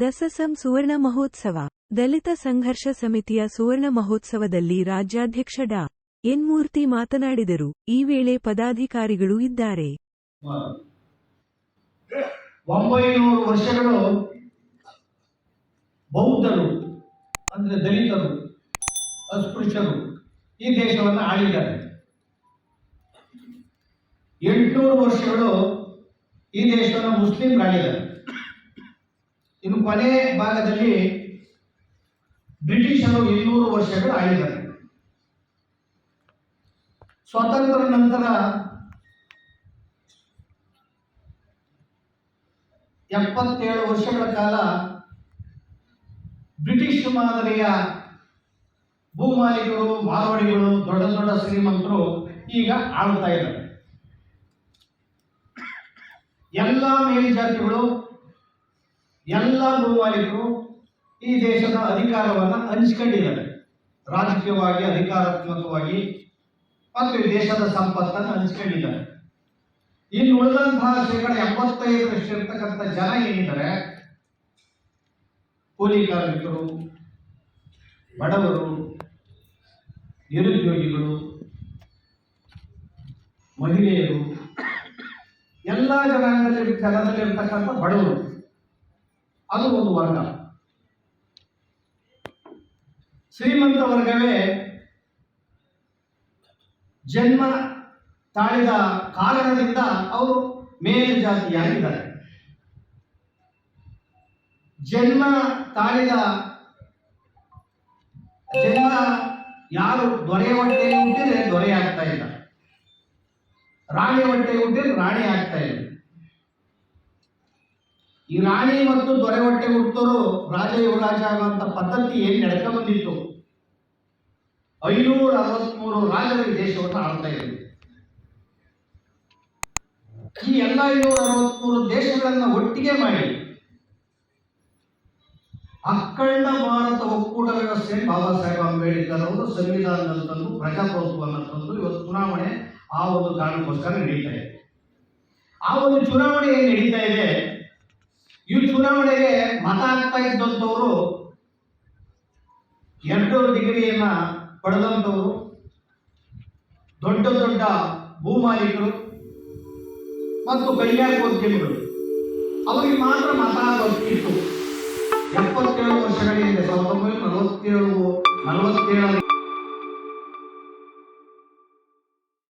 ದಸಸಂ ಸುವರ್ಣ ಮಹೋತ್ಸವ. ದಲಿತ ಸಂಘರ್ಷ ಸಮಿತಿಯ ಸುವರ್ಣ ಮಹೋತ್ಸವದಲ್ಲಿ ರಾಜ್ಯಾಧ್ಯಕ್ಷ ಡಾ. ಎನ್. ಮೂರ್ತಿ ಮಾತನಾಡಿದರು. ಈ ವೇಳೆ ಪದಾಧಿಕಾರಿಗಳು ಇದ್ದಾರೆ. ಒಂಬೈನೂರು ವರ್ಷಗಳು ಬೌದ್ಧರು, ಅಂದ್ರೆ ದಲಿತರು, ಅಸ್ಪೃಶ್ಯರು ಈ ದೇಶವನ್ನು ಆಳಿದ್ದಾರೆ. ಎಂಟುನೂರು ವರ್ಷಗಳು ಈ ದೇಶವನ್ನು ಮುಸ್ಲಿಂ ಆಳಿದ್ದಾರೆ ಇನ್ನು ಕೊನೆ ಭಾಗದಲ್ಲಿ ಬ್ರಿಟಿಷರು ಇನ್ನೂರು ವರ್ಷಗಳು ಆಳಿದ್ದಾರೆ ಸ್ವಾತಂತ್ರ್ಯ ನಂತರ ಎಪ್ಪತ್ತೇಳು ವರ್ಷಗಳ ಕಾಲ ಬ್ರಿಟಿಷ್ ಮಾದರಿಯ ಭೂಮಾಲೀಕರು ಮಾರವಾಡಿಗಳು ದೊಡ್ಡ ದೊಡ್ಡ ಶ್ರೀಮಂತರು ಈಗ ಆಳ್ತಾ ಇದ್ದಾರೆ. ಎಲ್ಲ ಮೇಲ್ಜಾತಿಗಳು ಎಲ್ಲ ಭೂಮಾಲೀಕರು ಈ ದೇಶದ ಅಧಿಕಾರವನ್ನು ಹಂಚ್ಕೊಂಡಿದ್ದಾರೆ. ರಾಜಕೀಯವಾಗಿ, ಅಧಿಕಾರಾತ್ಮಕವಾಗಿ, ಮತ್ತು ದೇಶದ ಸಂಪತ್ತನ್ನು ಹಂಚ್ಕೊಂಡಿದ್ದಾರೆ. ಇನ್ನು ಉಳಿದಂತಹ ಶೇಕಡ ಎಂಬತ್ತೈದರಷ್ಟು ಇರ್ತಕ್ಕಂಥ ಜನ ಏನಿದ್ದಾರೆ? ಕೂಲಿ ಕಾರ್ಮಿಕರು, ಬಡವರು, ನಿರುದ್ಯೋಗಿಗಳು, ಮಹಿಳೆಯರು, ಎಲ್ಲ ಜನಾಂಗದಲ್ಲಿ ಜನದಲ್ಲಿರ್ತಕ್ಕಂಥ ಬಡವರು. ಅದು ಒಂದು ವರ್ಗ. ಶ್ರೀಮಂತ ವರ್ಗವೇ ಜನ್ಮ ತಾಳಿದ ಕಾರಣದಿಂದ ಅವರು ಮೇಲ್ಜಾತಿಯಾಗಿದ್ದಾರೆ ಜನ್ಮ ತಾಳಿದ ಜನ್ಮ ಯಾರು ದೊರೆಯ ಹೊಟ್ಟೆ ಹುಟ್ಟಿದ್ರೆ ದೊರೆಯಾಗ್ತಾ ಇಲ್ಲ. ರಾಣಿ ಹೊಟ್ಟೆ ಹುಟ್ಟಿದ್ರೆ ರಾಣಿ ಆಗ್ತಾ ಇಲ್ಲ. ಈ ರಾಣಿ ಮತ್ತು ದೊರೆ ಹೊಟ್ಟೆ ಹುಟ್ಟೋರು ರಾಜ ಯುವರಾಜ ಆಗುವಂತ ಪದ್ಧತಿ ಏನು ನಡ್ಕ ಬಂದಿತ್ತು? ಐನೂರ ಅರವತ್ಮೂರು ರಾಜರು ದೇಶವನ್ನು ಆಳ್ತಾ ಇದ್ರು ಈ ಎಲ್ಲ ಐನೂರ ಅರವತ್ಮೂರು ದೇಶಗಳನ್ನ ಒಟ್ಟಿಗೆ ಮಾಡಿ ಅಕ್ಕಣ್ಣ ಭಾರತ ಒಕ್ಕೂಟ ವ್ಯವಸ್ಥೆ ಬಾಬಾ ಸಾಹೇಬ್ ಅಂಬೇಡ್ಕರ್ ಅವರು ಸಂವಿಧಾನದಲ್ಲಿ ತಂದು ಪ್ರಜಾಪ್ರಭುತ್ವವನ್ನು ತಂದು ಇವತ್ತು ಚುನಾವಣೆ ಆ ಒಂದು ಕಾರಣಕ್ಕೋಸ್ಕರ ನಡೀತಾ ಇದೆ. ಆ ಒಂದು ಚುನಾವಣೆ ಏನ್ ನಡೀತಾ ಇದೆ? ಈ ಚುನಾವಣೆಗೆ ಮತ ಆಗ್ತಾ ಇದ್ದಂಥವರು ಎರಡು ಡಿಗ್ರಿಯನ್ನ ಪಡೆದಂಥವರು ದೊಡ್ಡ ದೊಡ್ಡ ಭೂಮಾಲೀಕರು ಮತ್ತು ಕೈಗಾರಿಕೋದ್ಯಮಿಗಳು ಅವರಿಗೆ ಮಾತ್ರ ಮತ ಹಾಕೋಕ್ಕಿತ್ತು ಎಪ್ಪತ್ತೇಳು ವರ್ಷಗಳ ಹಿಂದೆ ಸಾವಿರದ ಒಂಬೈನೂರ